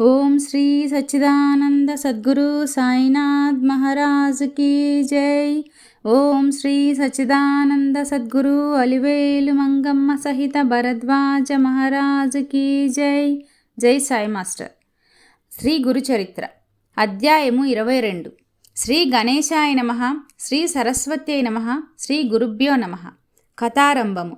ఓం శ్రీ సచ్చిదానంద సద్గురు సాయినాథ్ మహారాజ్ కీ జై. ఓం శ్రీ సచ్చిదానంద సద్గురు అలివేలు మంగమ్మ సహిత భరద్వాజ మహారాజ్ కీ జై. జై సాయి మాస్టర్. శ్రీ గురుచరిత్ర అధ్యాయము ఇరవై రెండు. శ్రీ గణేశాయ నమ శ్రీ సరస్వత్యై నమ శ్రీ గురుభ్యో నమ. కథారంభము.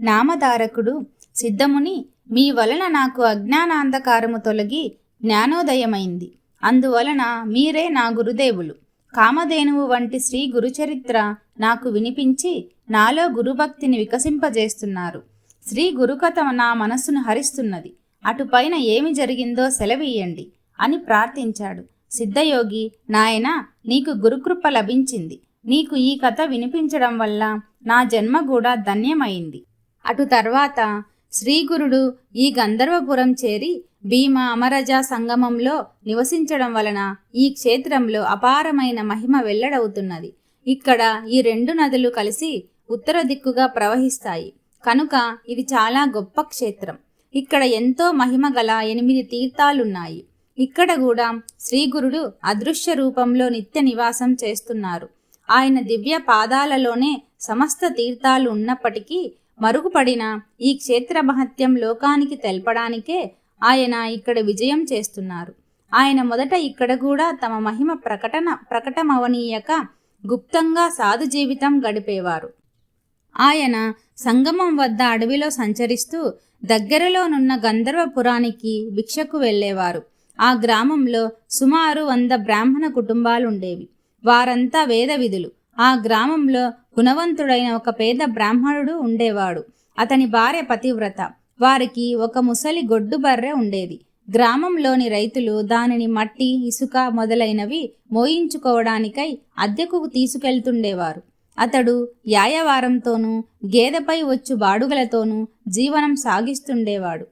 నామధారకుడు సిద్ధముని మీ వలన నాకు అజ్ఞానాంధకారము తొలగి జ్ఞానోదయమైంది. అందువలన మీరే నా గురుదేవులు. కామధేనువు వంటి శ్రీ గురుచరిత్ర నాకు వినిపించి నాలో గురుభక్తిని వికసింపజేస్తున్నారు. శ్రీ గురుకథ నా మనస్సును హరిస్తున్నది. అటుపైన ఏమి జరిగిందో సెలవీయండి అని ప్రార్థించాడు. సిద్ధయోగి నాయన నీకు గురుకృప లభించింది. నీకు ఈ కథ వినిపించడం వల్ల నా జన్మ కూడా ధన్యమైంది. అటు తర్వాత శ్రీగురుడు ఈ గంధర్వపురం చేరి భీమ అమరజ సంగమంలో నివసించడం వలన ఈ క్షేత్రంలో అపారమైన మహిమ వెల్లడవుతున్నది. ఇక్కడ ఈ రెండు నదులు కలిసి ఉత్తర దిక్కుగా ప్రవహిస్తాయి. కనుక ఇది చాలా గొప్ప క్షేత్రం. ఇక్కడ ఎంతో మహిమ గల ఎనిమిది తీర్థాలున్నాయి. ఇక్కడ కూడా శ్రీగురుడు అదృశ్య రూపంలో నిత్య నివాసం చేస్తున్నారు. ఆయన దివ్య పాదాలలోనే సమస్త తీర్థాలు ఉన్నప్పటికీ మరుగుపడిన ఈ క్షేత్ర మహత్యం లోకానికి తెలపడానికే ఆయన ఇక్కడ విజయం చేస్తున్నారు. ఆయన మొదట ఇక్కడ కూడా తమ మహిమ ప్రకటన ప్రకటమవనీయక గుప్తంగా సాధు జీవితం గడిపేవారు. ఆయన సంగమం వద్ద అడవిలో సంచరిస్తూ దగ్గరలోనున్న గంధర్వపురానికి భిక్షకు వెళ్ళేవారు. ఆ గ్రామంలో సుమారు వంద బ్రాహ్మణ కుటుంబాలుండేవి. వారంతా వేద విధులు ఆ గ్రామంలో గుణవంతుడైన ఒక పేద బ్రాహ్మణుడు ఉండేవాడు. అతని భార్య పతివ్రత. వారికి ఒక ముసలి గొడ్డు బర్రె ఉండేది. గ్రామంలోని రైతులు దానిని మట్టి ఇసుక మొదలైనవి మోయించుకోవడానికై అద్దెకు తీసుకెళ్తుండేవారు. అతడు యాయవారంతోనూ గేదెపై వచ్చు బాడుగలతోనూ జీవనం సాగిస్తుండేవాడు.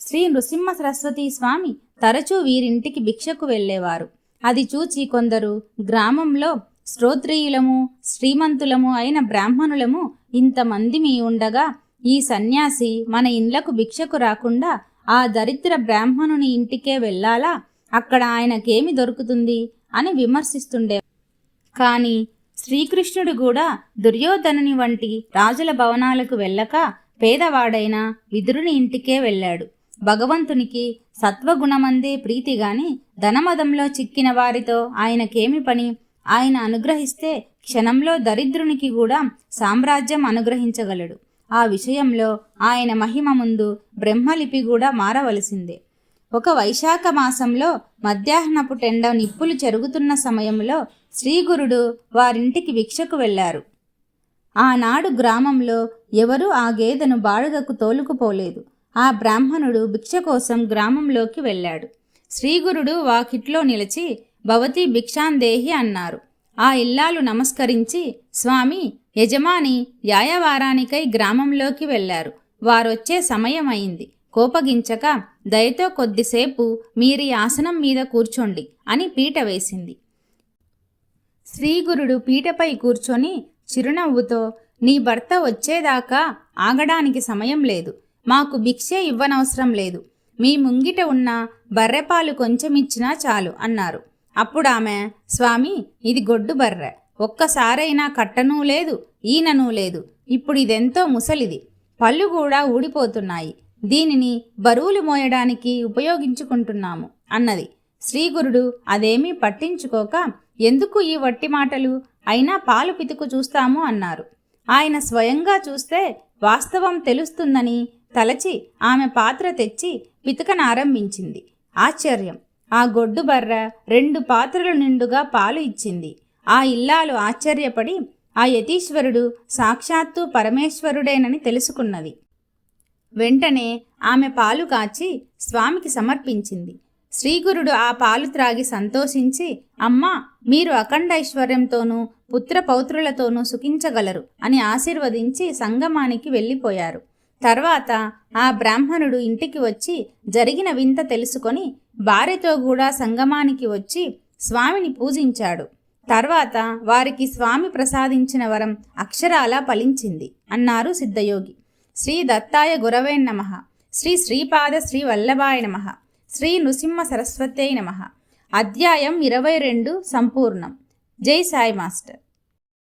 శ్రీ నృసింహ సరస్వతి స్వామి తరచూ వీరింటికి భిక్షకు వెళ్ళేవారు. అది చూచి కొందరు గ్రామంలో శ్రోత్రియులము శ్రీమంతులము అయిన బ్రాహ్మణులము ఇంతమంది మీ ఉండగా ఈ సన్యాసి మన ఇండ్లకు భిక్షకు రాకుండా ఆ దరిద్ర బ్రాహ్మణుని ఇంటికే వెళ్ళాలా? అక్కడ ఆయనకేమి దొరుకుతుంది? అని విమర్శిస్తుండే. కానీ శ్రీకృష్ణుడు కూడా దుర్యోధనుని వంటి రాజుల భవనాలకు వెళ్ళక పేదవాడైన విదురుని ఇంటికే వెళ్ళాడు. భగవంతునికి సత్వగుణమందే ప్రీతిగాని ధనమదంలో చిక్కిన వారితో ఆయనకేమి పని? ఆయన అనుగ్రహిస్తే క్షణంలో దరిద్రునికి కూడా సామ్రాజ్యం అనుగ్రహించగలడు. ఆ విషయంలో ఆయన మహిమ ముందు బ్రహ్మలిపి కూడా మారవలసిందే. ఒక వైశాఖ మాసంలో మధ్యాహ్నపు టెండ నిప్పులు చెరుగుతున్న సమయంలో శ్రీగురుడు వారింటికి భిక్షకు వెళ్ళారు. ఆనాడు గ్రామంలో ఎవరూ ఆ గేదెను బాడుగకు తోలుకుపోలేదు. ఆ బ్రాహ్మణుడు భిక్ష కోసం గ్రామంలోకి వెళ్ళాడు. శ్రీగురుడు వాకిట్లో నిలిచి భవతి భిక్షాందేహి అన్నారు. ఆ ఇల్లాలు నమస్కరించి స్వామి యజమాని యాయవారానికై గ్రామంలోకి వెళ్ళారు వారొచ్చే సమయం అయింది కోపగించక దయతో కొద్దిసేపు మీరి ఆసనం మీద కూర్చోండి అని పీట వేసింది. శ్రీగురుడు పీటపై కూర్చొని చిరునవ్వుతో నీ భర్త వచ్చేదాకా ఆగడానికి సమయం లేదు. మాకు భిక్షే ఇవ్వనవసరం లేదు. మీ ముంగిట ఉన్న బర్రెపాలు కొంచెం ఇచ్చినా చాలు అన్నారు. అప్పుడు ఆమె స్వామి ఇది గొడ్డు బర్రె. ఒక్కసారైనా కట్టనూ లేదు ఈననూ లేదు. ఇప్పుడు ఇదెంతో ముసలిది. పళ్ళు కూడా ఊడిపోతున్నాయి. దీనిని బరువులు మోయడానికి ఉపయోగించుకుంటున్నాము అన్నది. శ్రీగురుడు అదేమీ పట్టించుకోక ఎందుకు ఈ వట్టి మాటలు? అయినా పాలు పితుకు చూస్తాము అన్నారు. ఆయన స్వయంగా చూస్తే వాస్తవం తెలుస్తుందని తలచి ఆమె పాత్ర తెచ్చి పితకనారంభించింది. ఆశ్చర్యం. ఆ గొడ్డు బర్ర రెండు పాత్రలు నిండుగా పాలు ఇచ్చింది. ఆ ఇల్లాలు ఆశ్చర్యపడి ఆ యతీశ్వరుడు సాక్షాత్తు పరమేశ్వరుడేనని తెలుసుకున్నది. వెంటనే ఆమె పాలు కాచి స్వామికి సమర్పించింది. శ్రీగురుడు ఆ పాలు త్రాగి సంతోషించి అమ్మా మీరు అఖండ ఐశ్వర్యంతోనూ పుత్ర పౌత్రులతోనూ సుఖించగలరు అని ఆశీర్వదించి సంగమానికి వెళ్ళిపోయారు. తర్వాత ఆ బ్రాహ్మణుడు ఇంటికి వచ్చి జరిగిన వింత తెలుసుకొని భార్యతో కూడా సంగమానికి వచ్చి స్వామిని పూజించాడు. తర్వాత వారికి స్వామి ప్రసాదించిన వరం అక్షరాలా ఫలించింది అన్నారు సిద్ధయోగి. శ్రీ దత్తాయ గురవే నమ. శ్రీ శ్రీపాద శ్రీ వల్లభాయ నమ. శ్రీ నృసింహ సరస్వతే నమ. అధ్యాయం ఇరవై రెండు సంపూర్ణం. జై సాయి మాస్టర్.